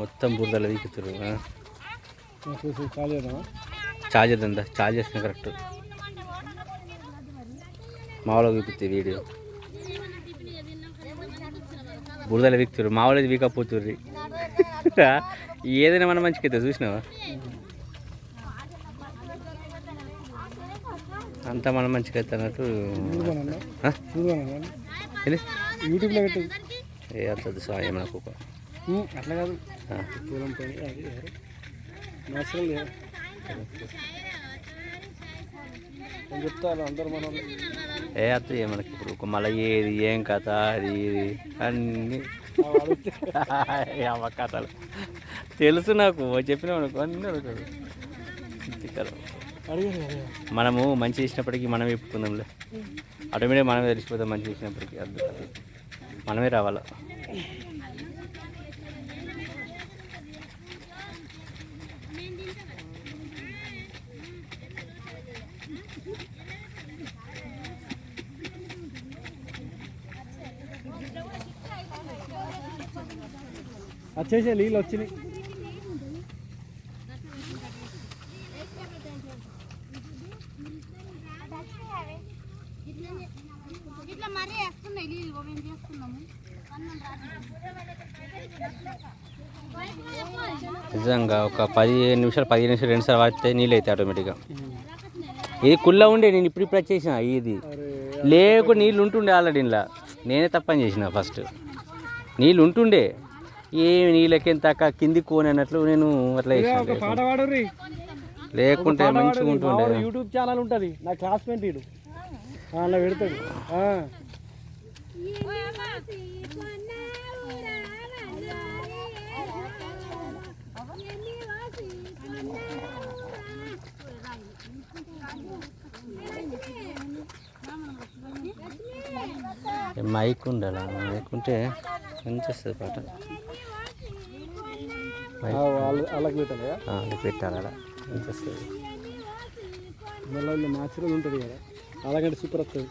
మొత్తం బురదలు చాలేదా చార్జర్ అంతా చార్జ్ చేస్తున్నా కరెక్ట్. మామూలుగా వీపుతుంది వీడియో. బురదలు వీకుతురు మామూలు వీకపోతుర్రి ఏదైనా మన మంచికి అయితే చూసినావా? అంతా మన మంచిగా అయితే అన్నట్టు? యూట్యూబ్లో ఏ అంత సాయం నాకు. అట్లా కాదు. పూలం పని నేచురల్ నేను చెప్తాను అందరు మన ఏ అత్తయ్య మనకి ఇప్పుడు మళ్ళీ ఏది ఏం కథ అది ఇది అన్నీ. అమ్మ కథలు. తెలుసు నాకు చెప్పిన మనకు అన్నీ అడుగుతాడు. మనము మంచి చేసినప్పటికీ మనమే చెప్పుకుందాంలే. ఆటోమేటిక్ మనమే తెలిసిపోతాం మంచి చేసినప్పటికీ అది మనమే రావాలా? వచ్చేసే నీళ్ళు వచ్చినాయి. ఇట్లా మరీ వేస్తున్నాయి నీళ్ళు మేము చేస్తున్నాము. అన్నం నిజంగా ఒక పదిహేను నిమిషాలు పదిహేను నిమిషాలు రెండు సార్లు వాడితే నీళ్ళు అవుతాయి ఆటోమేటిక్గా ఇది కుళ్ళ ఉండే నేను ఇప్పుడు ఇప్పుడు వచ్చేసిన ఇది. అరే లేకు నీళ్ళు ఉంటుండే ఆల్రెడీ ఇలా నేనే తప్పని చేసిన ఫస్ట్ నీళ్ళు ఉంటుండే. ఏమి నీళ్ళకేం తక్క కింది కోని అన్నట్లు నేను అట్లా లేకుంటే మంచిగా ఉంటుండే. వాడు యూట్యూబ్ ఛానల్ ఉంటుంది. నా క్లాస్మేట్ ఇడు అలా పెడతాడు. మైక్ ఉండాలి? మైక్ ఉంటే మంచి వస్తుంది పాట. వాళ్ళకి పెట్టాలి? అది పెట్టాలి అలా? వస్తుంది మళ్ళీ న్యాచురల్ ఉంటుంది కదా. అలాగంటే సూపర్ వస్తుంది.